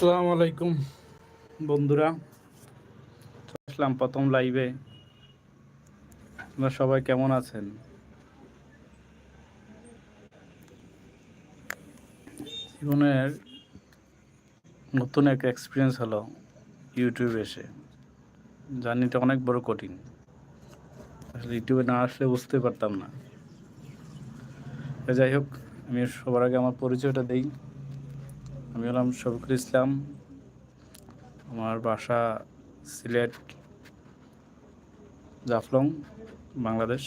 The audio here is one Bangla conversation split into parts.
আসসালামু আলাইকুম, বন্ধুরা। আসলাম প্রথম লাইভে আপনারা সবাই কেমন আছেন? জীবনের নতুন এক এক্সপিরিয়েন্স হলো ইউটিউবে এসে। জার্নিটা অনেক বড় কঠিন। আসলে ইউটিউবে না আসলে বুঝতে পারতাম না। যাই হোক, আমি সবার আগে আমার পরিচয়টা দেই। আমি হলাম শফিকুল ইসলাম। আমার বাসা সিলেট, জাফলং, বাংলাদেশ।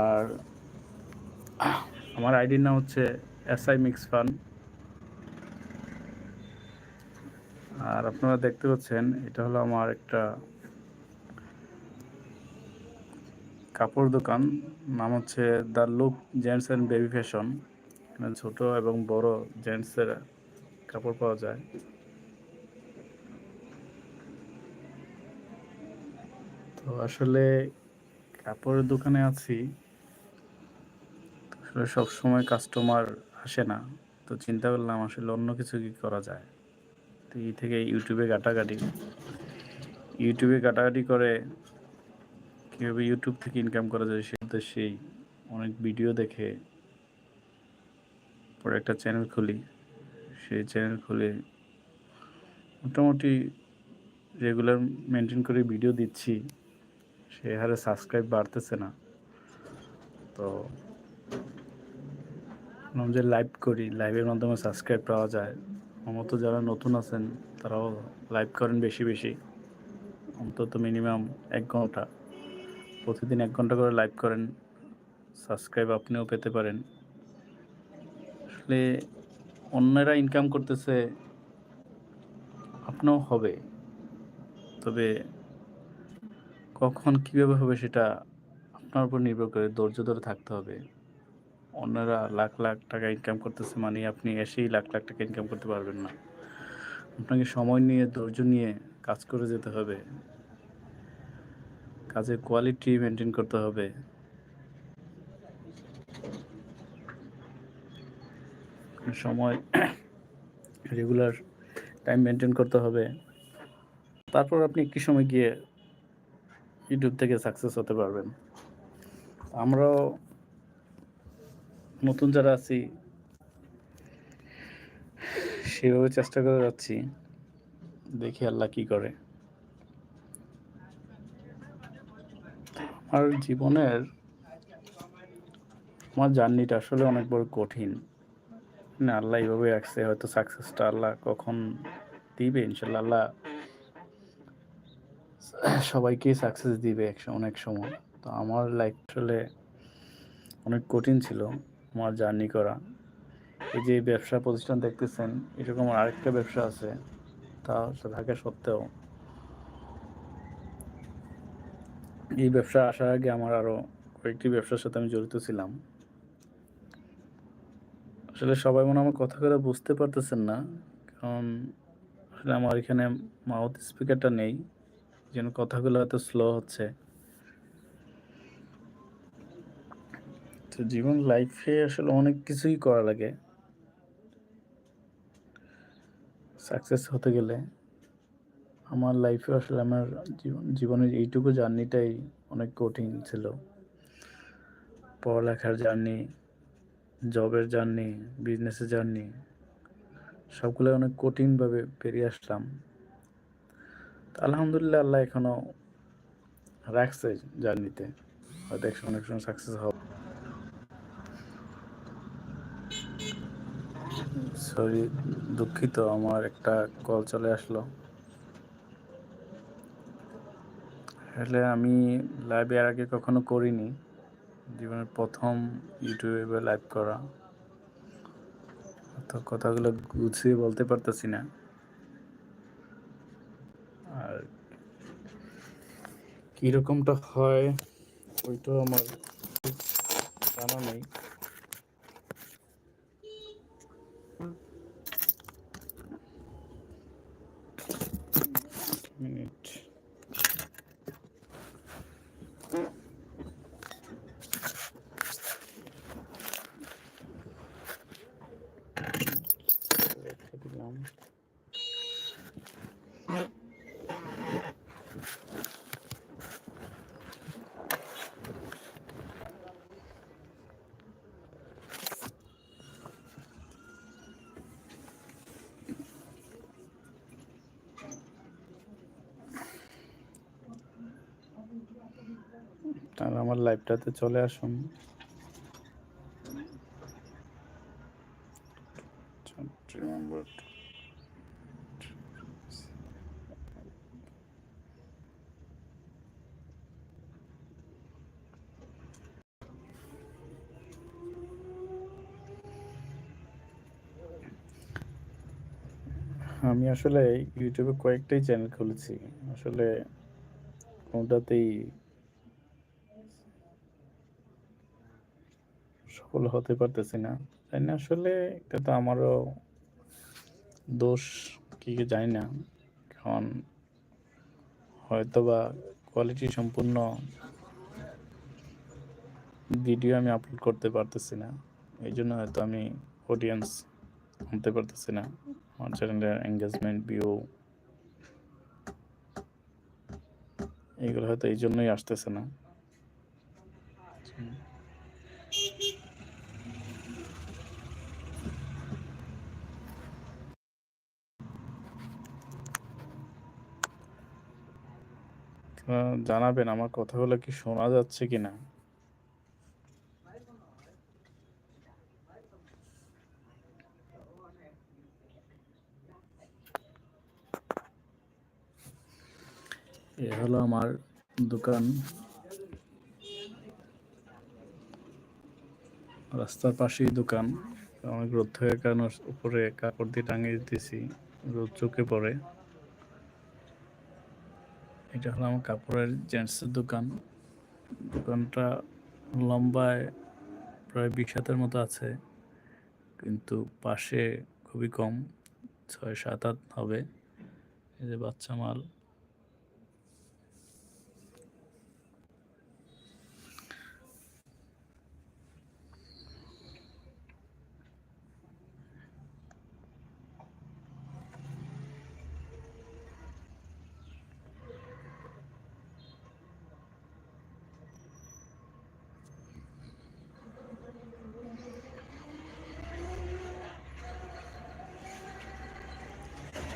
আর আমার আইডির নাম হচ্ছে এস আই মিক্স ফান। আর আপনারা দেখতে পাচ্ছেন, এটা হলো আমার একটা কাপড় দোকান। নাম হচ্ছে the look gents and baby fashion. এখানে ছোট এবং বড় জেন্টসের কাপড় পাওয়া যায়। তো আসলে কাপড়ের দোকানে আছি। আসলে সব সময় কাস্টমার আসে না। তো চিন্তা করলাম আসলে অন্য কিছু কি করা যায়? তো এই থেকে ইউটিউবে ঘাটাঘাটি। ইউটিউবে ঘাটাঘাটি করে কীভাবে ইউটিউব থেকে ইনকাম করা যায় সে উদ্দেশ্যেই অনেক ভিডিও দেখে পরে একটা চ্যানেল খুলি। সেই চ্যানেল খুলে মোটামুটি রেগুলার মেনটেন করে ভিডিও দিচ্ছি। সে হারে সাবস্ক্রাইব বাড়তেছে না। তো যে লাইভ করি। লাইভের মাধ্যমে সাবস্ক্রাইব পাওয়া যায়। আমার মতো যারা নতুন আছেন, তারাও লাইভ করেন বেশি বেশি। অন্তত মিনিমাম এক ঘণ্টা। প্রতিদিন এক ঘণ্টা করে লাইভ করেন। সাবস্ক্রাইব আপনিও পেতে পারেন। আসলে অন্যরা ইনকাম করতেছে, আপনাও হবে। তবে কখন কীভাবে হবে সেটা আপনার উপর নির্ভর করে ধৈর্য ধরে থাকতে হবে। অন্যরা লাখ লাখ টাকা ইনকাম করতেছে মানে আপনি এসেই লাখ লাখ টাকা ইনকাম করতে পারবেন না। আপনাকে সময় নিয়ে, ধৈর্য নিয়ে কাজ করে যেতে হবে। কাজের কোয়ালিটি মেনটেন করতে হবে। সময় রেগুলার টাইম মেনটেন করতে হবে। তারপর আপনি একটি সময় গিয়ে ইউটিউব থেকে সাকসেস হতে পারবেন। আমরাও নতুন যারা আছি, সেভাবে চেষ্টা করে যাচ্ছি। দেখি আল্লাহ কি করে। আমার জীবনের, আমার জার্নিটা আসলে অনেক বড় কঠিন। না, আল্লাহ এইভাবে রাখছে, হয়তো সাকসেসটা আল্লাহ কখন দিবে ইনশাল্লাহ আল্লাহ সবাইকেই সাকসেস দিবে এক অনেক সময়। তো আমার লাইফ আসলে অনেক কঠিন ছিল আমার জার্নি করা। এই যে ব্যবসা প্রতিষ্ঠান দেখতেছেন, এরকম আরেকটা ব্যবসা আছে, তা থাকা সত্ত্বেও। এই ব্যবসা আসার আগে আমার আরও কয়েকটি ব্যবসার সাথে আমি জড়িত ছিলাম। আসলে সবাই মনে আমার কথা করে বুঝতে পারতেছেন না। কারণ আসলে আমার এখানে মাউথ স্পিকারটা নেই, যেন কথাগুলো এত স্লো হচ্ছে। তো জীবন লাইফে আসলে অনেক কিছুই করা লাগে। সাকসেস হতে গেলে আমার লাইফে আসলে আমার জীবন, জীবনের এইটুকু জার্নিটাই অনেক কঠিন ছিল। পড়ালেখার জার্নি জবের জার্নি বিজনেসের জার্নি সবগুলো অনেক কঠিনভাবে পেরিয়ে আসলাম। আলহামদুলিল্লাহ আল্লাহ এখনও রাখছে জার্নিতে হয়তো একসময় অনেক সময় সাকসেস হবে। সরি দুঃখিত, আমার একটা কল চলে আসলো। আসলে আমি লাইভ এর আগে কখনো করিনি। জীবনের প্রথম ইউটিউবে লাইভ করা। তো কথাগুলো গুছিয়ে বলতে পারতেছি না। আর কীরকমটা হয়, ওইটাও আমার জানা নেই। আর আমার লাইভটাতে চলে আসুন। আমি আসলে ইউটিউবে কয়েকটাই চ্যানেল খুলেছি। আসলে কোনটাতেই সফল হতে পারতেছি না। তাই না? আসলে এটা তো আমারও দোষ, কি জানি না। কারণ হয়তো বা কোয়ালিটি সম্পূর্ণ ভিডিও আমি আপলোড করতে পারতেছি না। এই জন্য হয়তো আমি অডিয়েন্স আনতে পারতেছি না। আমার চ্যানেলের এঙ্গেজমেন্ট ভিউ এগুলো হয়তো এই জন্যই আসতেছে না। জানাবেন, আমার কথাগুলো কি শোনা যাচ্ছে কিনা? এ হলো আমার দোকান। রাস্তার পাশেই দোকান। অনেক রোদ থাকার কারণে উপরে কাপড় দিয়ে টাঙিয়ে দিতেছি। রোদ চোখে পড়ে। এটা হলো আমার কাপড়ের জেন্টসের দোকান। দোকানটা লম্বায় প্রায় বিশ হাতের মতো আছে, কিন্তু পাশে খুবই কম, ছয় সাত হাত হবে। এই যে বাচ্চা মাল।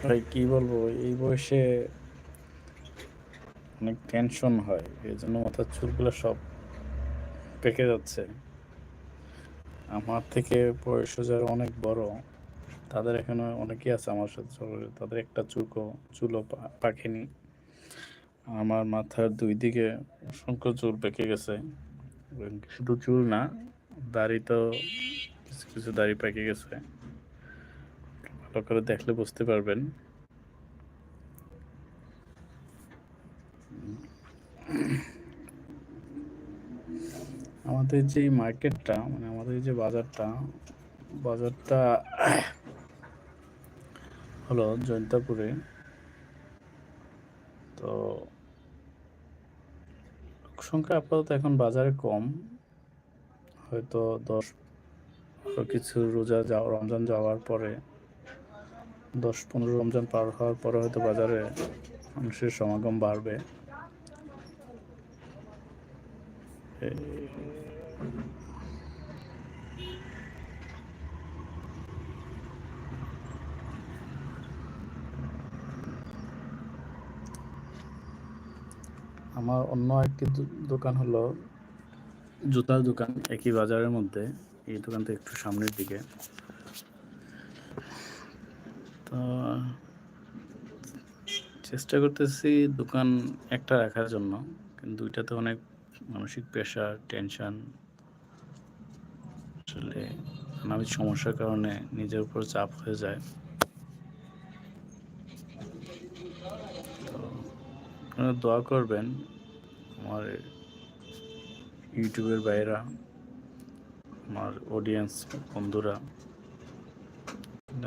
ভাই, কি বলব? এই বয়সে অনেক টেনশন হয় এই জন্য মাথার চুলগুলো সব পেকে যাচ্ছে। আমার থেকে বয়স যারা অনেক বড়, তাদের এখানে অনেকেই আছে আমার সাথে তাদের একটা চুলকো, চুলও পা- পাকেনি। আমার মাথার দুই দিকে অসংখ্য চুল পেকে গেছে। শুধু চুল না, দাড়ি তো কিছু কিছু দাড়ি পেকে গেছে। করে দেখলে বুঝতে পারবেন। আমাদের যে মার্কেটটা মানে আমাদের যে বাজারটা বাজারটা হলো জয়ন্তাপুরে। তো সংখ্যা আপাতত এখন বাজারে কম। হয়তো দশ কিছু রোজা যাওয়া, রমজান যাওয়ার পরে দশ পনেরো রমজান পার হওয়ার পরে হয়তো বাজারে মানুষের সমাগম বাড়বে। আমার অন্য একটি দোকান হলো জুতার দোকান, একই বাজারের মধ্যে। এই দোকানটা একটু সামনের দিকে। তো চেষ্টা করতেছি দোকান একটা রাখার জন্য, কিন্তু দুইটাতে অনেক মানসিক প্রেশার টেনশন আসলে নানাবিধ সমস্যার কারণে নিজের উপর চাপ হয়ে যায়। আপনারা দোয়া করবেন আমার ইউটিউবের বাইরা, আমার অডিয়েন্স বন্ধুরা।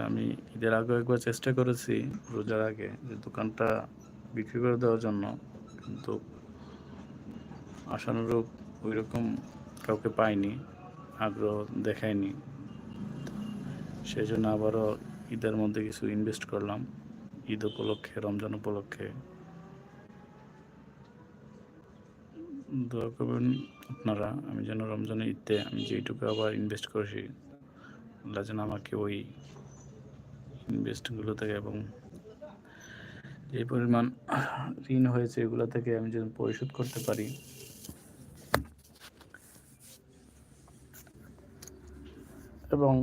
আমি ঈদের আগে একবার চেষ্টা করেছি রোজার আগে যে দোকানটা বিক্রি করে দেওয়ার জন্য, কিন্তু আশানুরূপ ওই রকম কাউকে পাইনি, আগ্রহ দেখায়নি। সেই জন্য আবারও ঈদের মধ্যে কিছু ইনভেস্ট করলাম, ঈদ উপলক্ষে, রমজান উপলক্ষে। দোয়া করবেন আপনারা, আমি যেন রমজানের ঈদে আমি যেইটুকু আবার ইনভেস্ট করেছি, আল্লাহ যেন আমাকে ওই ইনভেস্টগুলো থেকে এবং যে পরিমাণ ঋণ হয়েছে এগুলো থেকে আমি যদি পরিশোধ করতে পারি, এবং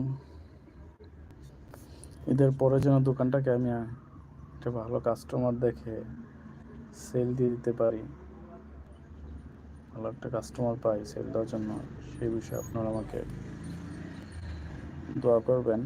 এদের পরে যেন দোকানটাকে আমি একটা ভালো কাস্টমার দেখে সেল দিয়ে দিতে পারি। ভালো একটা কাস্টমার পাই সেল দেওয়ার জন্য, সেই বিষয়ে আপনারা আমাকে দোয়া করবেন।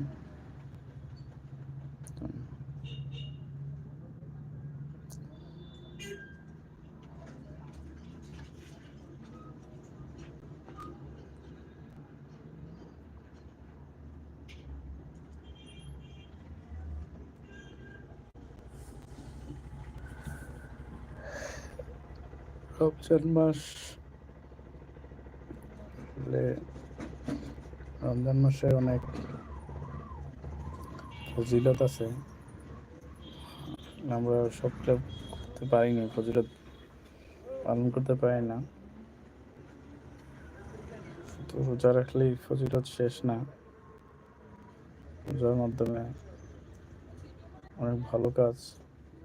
রমজান মাস আসলে রমজান মাসের অনেক ফজিলত আছে। আমরা সবটা করতে পারি পারিনি ফজিলত পালন করতে পারি না। তো রোজা রাখলেই ফজিলত শেষ না। রোজার মাধ্যমে অনেক ভালো কাজ,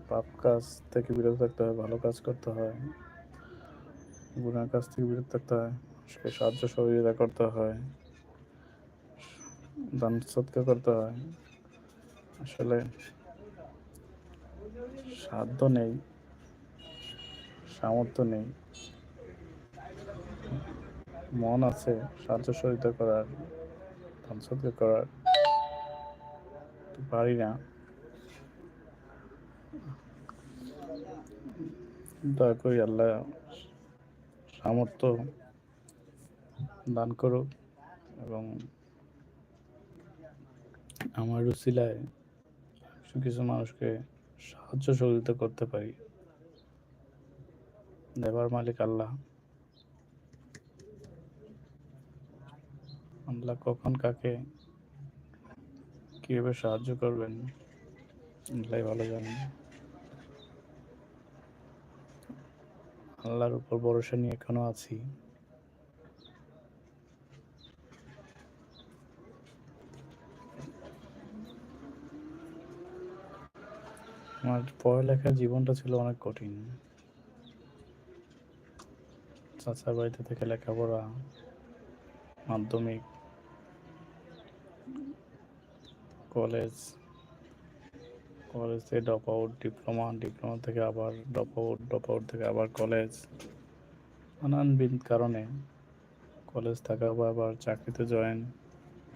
পাপ কাজ থেকে বিরত থাকতে হয়, ভালো কাজ করতে হয়। গুণার কাছ থেকে বিরত থাকতে হয়। মানুষকে সাহায্য সহযোগিতা করতে হয়। দান সৎকার করতে হয়। আসলে সাধ্য নেই। সামর্থ্য নেই। মন আছে সাহায্য সহযোগিতা করার, দান সৎকার করার। পারি না। দয়া করি আল্লাহ সামর্থ্য দান করো এবং আমার রুচিলায় কিছু মানুষকে সাহায্য সহযোগিতা করতে পারি। দেবার মালিক আল্লাহ। আল্লাহ কখন কাকে কীভাবে সাহায্য করবেন আল্লাহ ভালো জানেন। আল্লাহর উপর ভরসা নিয়ে এখনও আছি। আমার পড়ালেখার জীবনটা ছিল অনেক কঠিন। চাচার বাড়িতে থেকে লেখাপড়া, মাধ্যমিক, কলেজ কলেজ থেকে ড্রপ আউট ডিপ্লোমা ডিপ্লোমা থেকে আবার ড্রপ আউট ড্রপ আউট থেকে আবার কলেজ নানানবিধ কারণে কলেজ থাকা বা আবার চাকরিতে জয়েন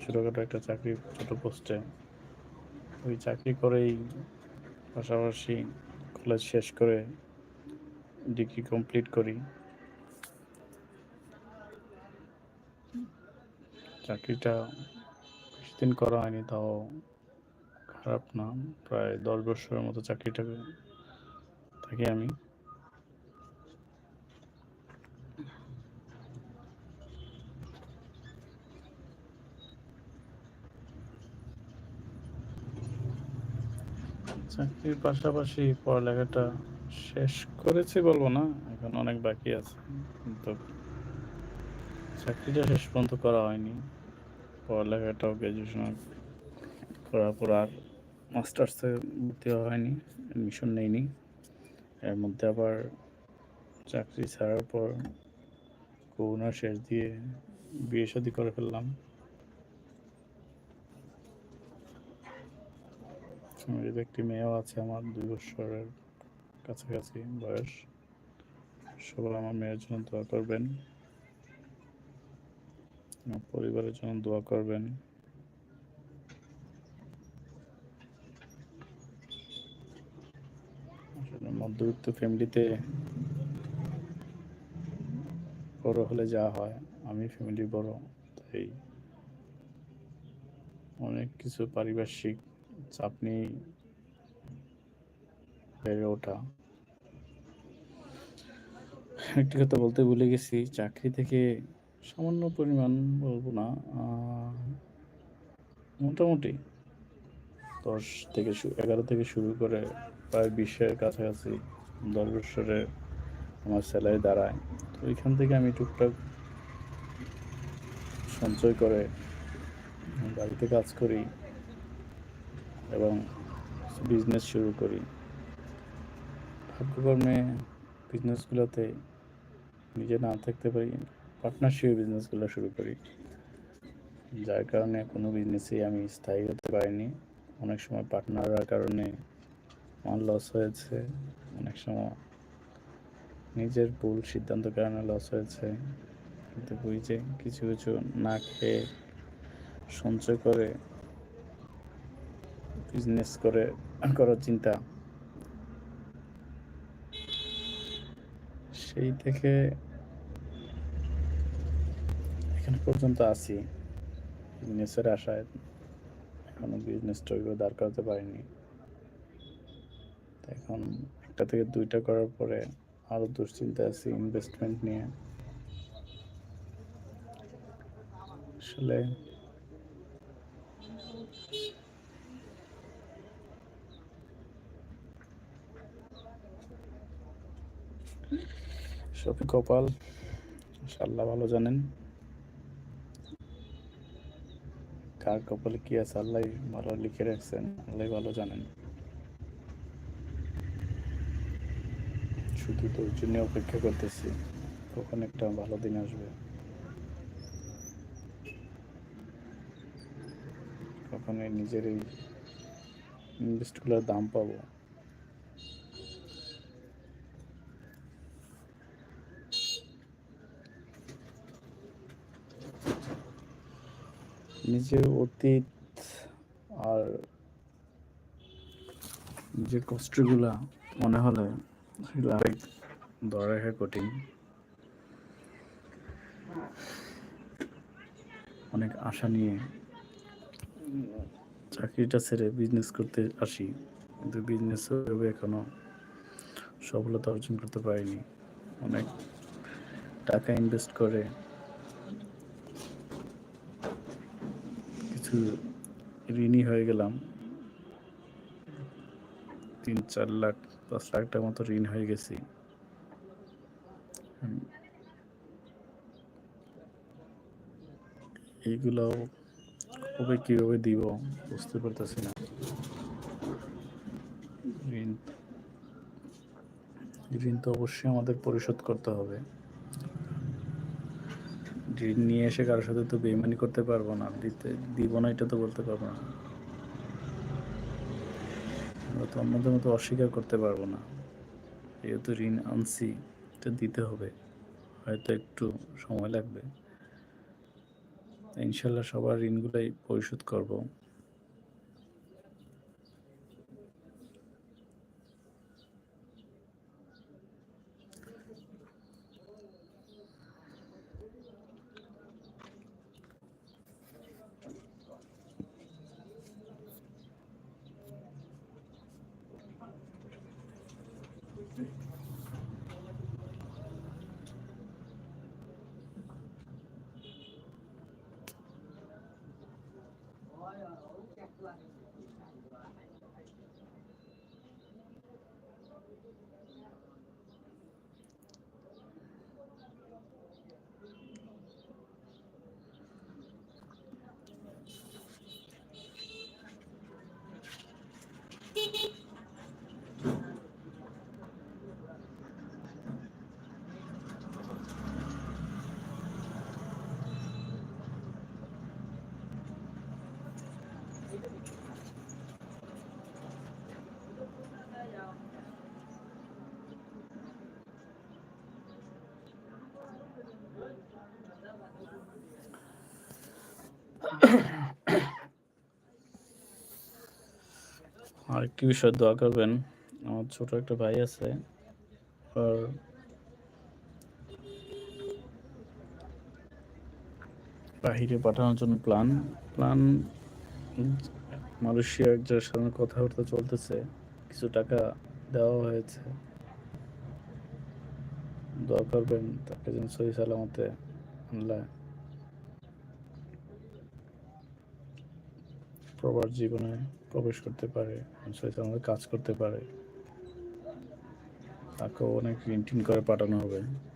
ছোটোখাটো একটা চাকরি, ছোটো পোস্টে ওই চাকরি করেই পাশাপাশি কলেজ শেষ করে ডিগ্রি কমপ্লিট করি। চাকরিটা বেশিদিন করা হয়নি, তাও খারাপ না। প্রায় দশ বছরের মতো চাকরিটা থাকি আমি। চাকরির পাশাপাশি পড়ালেখাটা শেষ করেছি বলব না, এখন অনেক বাকি আছে। কিন্তু চাকরিটা শেষ পর্যন্ত করা হয়নি। পড়ালেখাটাও গ্র্যাজুয়েশন করার পর আর মাস্টার্সে ভর্তি হয়নি অ্যাডমিশন নেইনি। এর মধ্যে আবার চাকরি ছাড়ার পর করোনা শেষ দিয়ে বিয়ে শাদি করে ফেললাম। একটি মেয়েও আছে আমার, দুই বছরের কাছাকাছি বয়স। সবাই আমার মেয়ের জন্য দোয়া করবেন। আমার পরিবারের জন্য দোয়া করবেন আসলে মধ্যবিত্ত ফ্যামিলিতে বড় হলে যা হয়, আমি ফ্যামিলি বড়, তাই অনেক কিছু পারিপার্শ্বিক চাপ নিয়ে বেড়ে ওঠা। একটি কথা বলতে ভুলে গেছি, চাকরি থেকে সামান্য পরিমাণ বলব না মোটামুটি দশ থেকে এগারো থেকে শুরু করে প্রায় বিশের কাছাকাছি দশ বছরে আমার স্যালারি দাঁড়ায়। তো ওইখান থেকে আমি টুকটাক সঞ্চয় করে বাড়িতে কাজ করি এবং বিজনেস শুরু করি। ভাগ্যকর্মে বিজনেসগুলোতে নিজে না থাকতে পারি পার্টনারশিপ বিজনেসগুলো শুরু করি। যার কারণে কোনো বিজনেসেই আমি স্থায়ী হতে পারিনি। অনেক সময় পার্টনারের কারণে আমার লস হয়েছে। অনেক সময় নিজের ভুল সিদ্ধান্তের কারণে লস হয়েছে। কিন্তু বুঝে কিছু কিছু না খেয়ে সঞ্চয় করে বিজনেস করে করার চিন্তা, সেই থেকে এখানে পর্যন্ত আছি। বিজনেসের আশায় এখনও বিজনেসটা ওইভাবে দাঁড় করাতে পারিনি। এখন একটা থেকে দুইটা করার পরে আরও দুশ্চিন্তা আছি ইনভেস্টমেন্ট নিয়ে। আসলে সবই কপাল আল্লাহ ভালো জানেন। কার কপালে কি আছে, আল্লাহ ভালো লিখে রাখছেন, আল্লাহ ভালো জানেন। শুধু তোর জন্য অপেক্ষা করতেছি। কখন একটা ভালো দিন আসবে। কখন এই নিজের এই ইনভেস্টগুলোর দাম পাবো। নিজের অতীত আর নিজের কষ্টগুলা মনে হলে আরেক ধরে রাখা কঠিন অনেক আশা নিয়ে চাকরিটা ছেড়ে বিজনেস করতে আসি কিন্তু বিজনেস এখনও সফলতা অর্জন করতে পারিনি। অনেক টাকা ইনভেস্ট করে কিছু ঋণী হয়ে গেলাম। তিন চার লাখ পাঁচ লাখ টাকার মতো ঋণ হয়ে গেছি। এইগুলো কবে দিব বুঝতে পারতেছি না। ঋণ ঋণ তো অবশ্যই আমাদের পরিশোধ করতে হবে। ঋণ নিয়ে এসে কারোর সাথে তো বেইমানি করতে পারব না, দিতে, দিব না এটা তো বলতে পারব না। তো অন্যদের মতো অস্বীকার করতে পারব না। যেহেতু ঋণ আনছি, এটা দিতে হবে। হয়তো একটু সময় লাগবে। ইনশাল্লাহ সবার ঋণগুলাই পরিশোধ করব। perfect. একটি বিষয় দোয়া করবেন? আমার ছোট একটা ভাই আছে। আর বাহিরে পাঠানোর জন্য প্ল্যান প্ল্যান মালয়েশিয়া একজনের সাথে কথাবার্তা চলতেছে, কিছু টাকা দেওয়া হয়েছে। দোয়া করবেন, তাকে যেন সহি সালামতে আল্লাহ প্রবার জীবনে প্রবেশ করতে পারে সহি আমাদের কাজ করতে পারে। তাকেও অনেক ঋণ করে পাঠানো হবে।